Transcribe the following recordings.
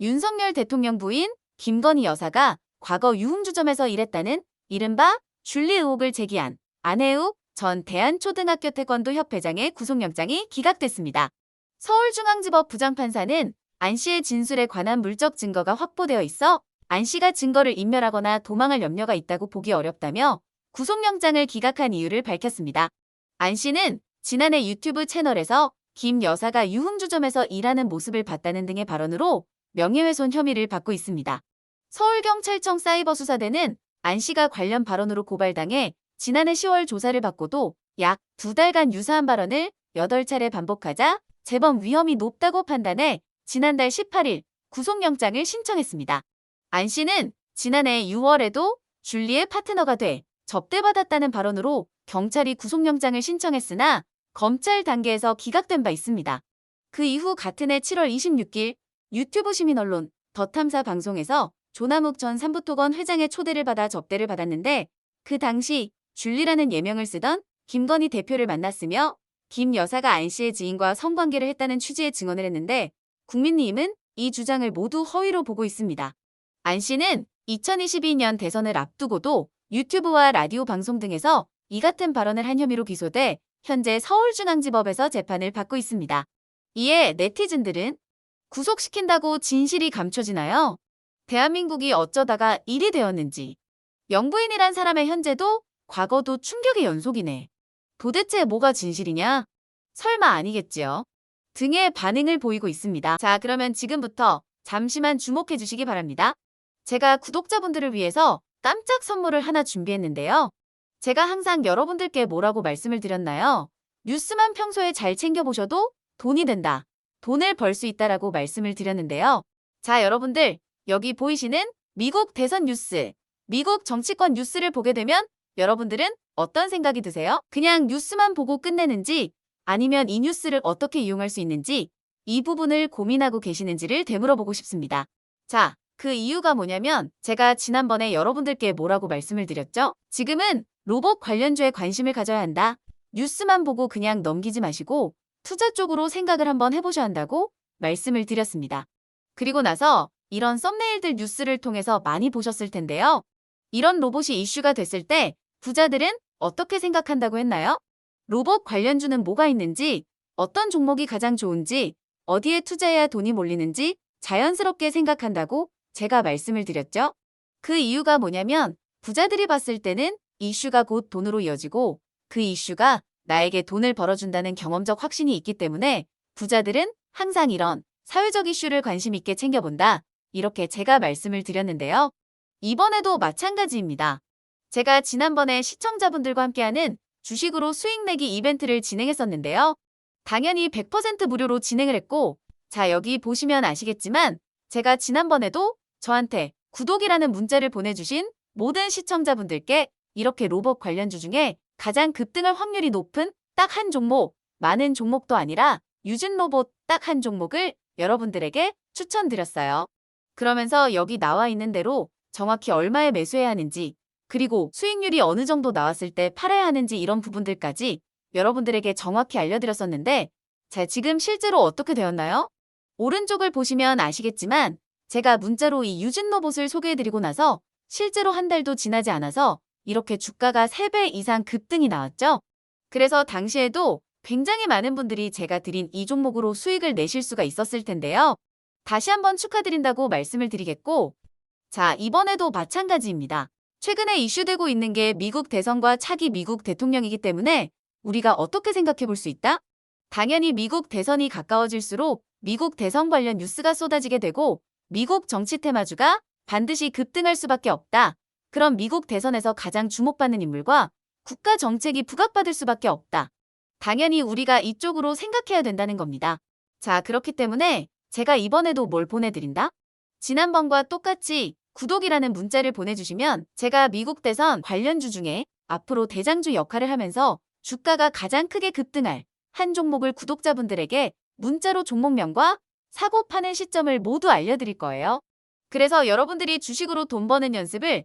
윤석열 대통령 부인 김건희 여사가 과거 유흥주점에서 일했다는 이른바 줄리 의혹을 제기한 안혜욱 전 대한초등학교 태권도 협회장의 구속영장이 기각됐습니다. 서울중앙지법 부장판사는 안 씨의 진술에 관한 물적 증거가 확보되어 있어 안 씨가 증거를 인멸하거나 도망할 염려가 있다고 보기 어렵다며 구속영장을 기각한 이유를 밝혔습니다. 안 씨는 지난해 유튜브 채널에서 김 여사가 유흥주점에서 일하는 모습을 봤다는 등의 발언으로 명예훼손 혐의를 받고 있습니다. 서울경찰청 사이버수사대는 안 씨가 관련 발언으로 고발당해 지난해 10월 조사를 받고도 약 두 달간 유사한 발언을 8차례 반복하자 재범 위험이 높다고 판단해 지난달 18일 구속영장을 신청했습니다. 안 씨는 지난해 6월에도 줄리의 파트너가 돼 접대받았다는 발언으로 경찰이 구속영장을 신청했으나 검찰 단계에서 기각된 바 있습니다. 그 이후 같은 해 7월 26일 유튜브 시민 언론 더 탐사 방송에서 조남욱 전 삼부토건 회장의 초대를 받아 접대를 받았는데 그 당시 줄리라는 예명을 쓰던 김건희 대표를 만났으며 김 여사가 안 씨의 지인과 성관계를 했다는 취지의 증언을 했는데 국민의힘은 이 주장을 모두 허위로 보고 있습니다. 안 씨는 2022년 대선을 앞두고도 유튜브와 라디오 방송 등에서 이 같은 발언을 한 혐의로 기소돼 현재 서울중앙지법에서 재판을 받고 있습니다. 이에 네티즌들은 구속시킨다고 진실이 감춰지나요? 대한민국이 어쩌다가 일이 되었는지. 영부인이란 사람의 현재도 과거도 충격의 연속이네. 도대체 뭐가 진실이냐? 설마 아니겠지요? 등의 반응을 보이고 있습니다. 자, 그러면 지금부터 잠시만 주목해 주시기 바랍니다. 제가 구독자분들을 위해서 깜짝 선물을 하나 준비했는데요. 제가 항상 여러분들께 뭐라고 말씀을 드렸나요? 뉴스만 평소에 잘 챙겨보셔도 돈이 된다. 돈을 벌 수 있다라고 말씀을 드렸는데요. 자, 여러분들, 여기 보이시는 미국 대선 뉴스, 미국 정치권 뉴스를 보게 되면 여러분들은 어떤 생각이 드세요? 그냥 뉴스만 보고 끝내는지 아니면 이 뉴스를 어떻게 이용할 수 있는지 이 부분을 고민하고 계시는지를 되물어보고 싶습니다. 자, 그 이유가 뭐냐면 제가 지난번에 여러분들께 뭐라고 말씀을 드렸죠? 지금은 로봇 관련주에 관심을 가져야 한다. 뉴스만 보고 그냥 넘기지 마시고 투자 쪽으로 생각을 한번 해보셔야 한다고 말씀을 드렸습니다. 그리고 나서 이런 썸네일들 뉴스를 통해서 많이 보셨을 텐데요. 이런 로봇이 이슈가 됐을 때 부자들은 어떻게 생각한다고 했나요? 로봇 관련주는 뭐가 있는지, 어떤 종목이 가장 좋은지, 어디에 투자해야 돈이 몰리는지 자연스럽게 생각한다고 제가 말씀을 드렸죠. 그 이유가 뭐냐면 부자들이 봤을 때는 이슈가 곧 돈으로 이어지고 그 이슈가 나에게 돈을 벌어준다는 경험적 확신이 있기 때문에 부자들은 항상 이런 사회적 이슈를 관심 있게 챙겨본다. 이렇게 제가 말씀을 드렸는데요. 이번에도 마찬가지입니다. 제가 지난번에 시청자분들과 함께하는 주식으로 수익 내기 이벤트를 진행했었는데요. 당연히 100% 무료로 진행을 했고, 자, 여기 보시면 아시겠지만, 제가 지난번에도 저한테 구독이라는 문자를 보내주신 모든 시청자분들께 이렇게 로봇 관련주 중에 가장 급등할 확률이 높은 딱 한 종목, 많은 종목도 아니라 유진 로봇 딱 한 종목을 여러분들에게 추천드렸어요. 그러면서 여기 나와 있는 대로 정확히 얼마에 매수해야 하는지, 그리고 수익률이 어느 정도 나왔을 때 팔아야 하는지 이런 부분들까지 여러분들에게 정확히 알려드렸었는데, 자, 지금 실제로 어떻게 되었나요? 오른쪽을 보시면 아시겠지만, 제가 문자로 이 유진 로봇을 소개해드리고 나서 실제로 한 달도 지나지 않아서 이렇게 주가가 3배 이상 급등이 나왔죠. 그래서 당시에도 굉장히 많은 분들이 제가 드린 이 종목으로 수익을 내실 수가 있었을 텐데요. 다시 한번 축하드린다고 말씀을 드리겠고, 자, 이번에도 마찬가지입니다. 최근에 이슈되고 있는 게 미국 대선과 차기 미국 대통령이기 때문에 우리가 어떻게 생각해 볼 수 있다? 당연히 미국 대선이 가까워질수록 미국 대선 관련 뉴스가 쏟아지게 되고 미국 정치 테마주가 반드시 급등할 수밖에 없다. 그럼 미국 대선에서 가장 주목받는 인물과 국가 정책이 부각받을 수밖에 없다. 당연히 우리가 이쪽으로 생각해야 된다는 겁니다. 자, 그렇기 때문에 제가 이번에도 뭘 보내드린다? 지난번과 똑같이 구독이라는 문자를 보내주시면 제가 미국 대선 관련주 중에 앞으로 대장주 역할을 하면서 주가가 가장 크게 급등할 한 종목을 구독자분들에게 문자로 종목명과 사고 파는 시점을 모두 알려드릴 거예요. 그래서 여러분들이 주식으로 돈 버는 연습을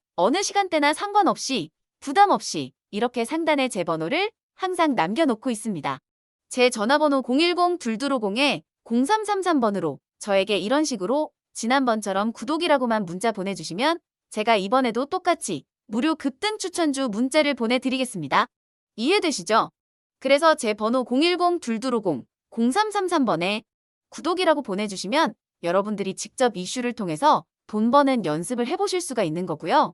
어느 시간대나 상관없이 부담 없이 이렇게 상단에 제 번호를 항상 남겨놓고 있습니다. 제 전화번호 010-2250-0333번으로 저에게 이런 식으로 지난번처럼 구독이라고만 문자 보내주시면 제가 이번에도 똑같이 무료 급등 추천주 문자를 보내드리겠습니다. 이해되시죠? 그래서 제 번호 010-2250-0333번에 구독이라고 보내주시면 여러분들이 직접 이슈를 통해서 돈 버는 연습을 해보실 수가 있는 거고요.